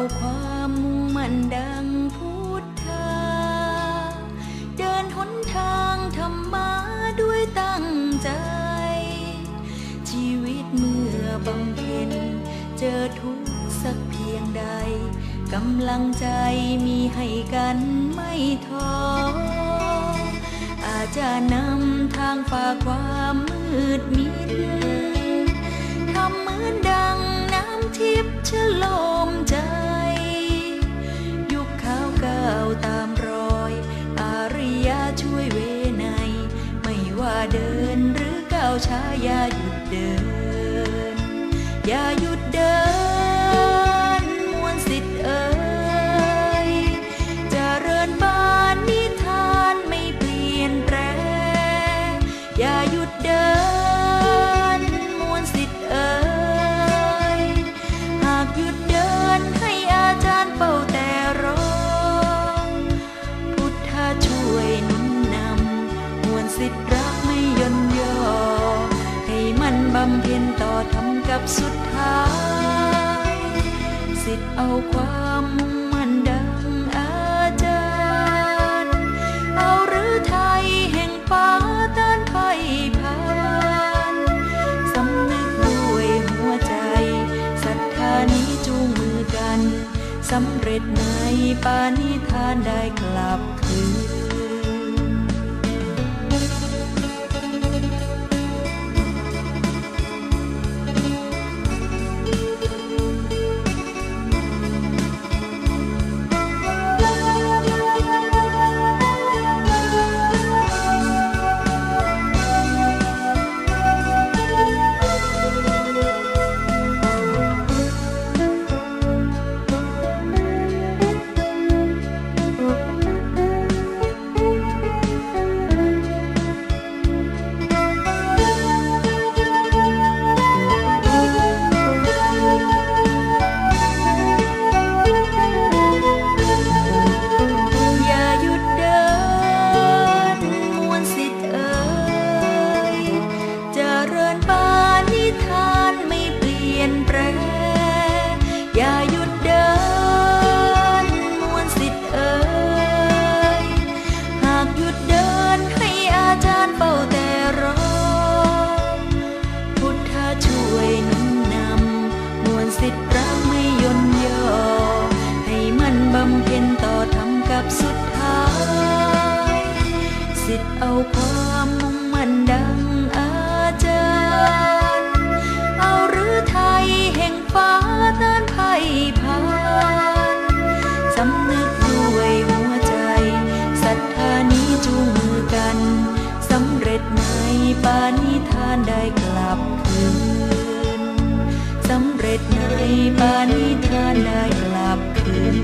าความมุ่งมั่นดังพุทธา เดินหนทางธรรมะด้วยตั้งใจ ชีวิตเมื่อบำเพ็ญเจอทุกสักเพียงใด กำลังใจมีให้กันไม่ท้ออาจจะนำทางฝ่าความมืดมิดทำเหมือนดังน้ำทิพย์ชะโลาวก้าตามรอยอาริยะช่วยเวไนไม่ว่าเดินหรือก้าวช้าอย่าหยุดเดิน อย่าหยุดเดินมวลสิทธิ์เอ่ยจะเริญบานนิทานไม่เปลี่ยนแปลงอย่าหยุด สิทธิ์รักไม่ย่นย่อ ให้มันบำเพ็ญต่อทำกับสุดท้าย สิทธิ์เอาความมันดังอาจารย์ เอาหรือไทยแห่งฟ้าต้านภัยผ่านสำนึกด้วยหัวใจศรัทธานี้จูงมือกันสำเร็จในปานิธานได้กลับคืน ร็จไหมปานิทานได้กลับคืนสำเร็จในปานิทานได้กลับคืน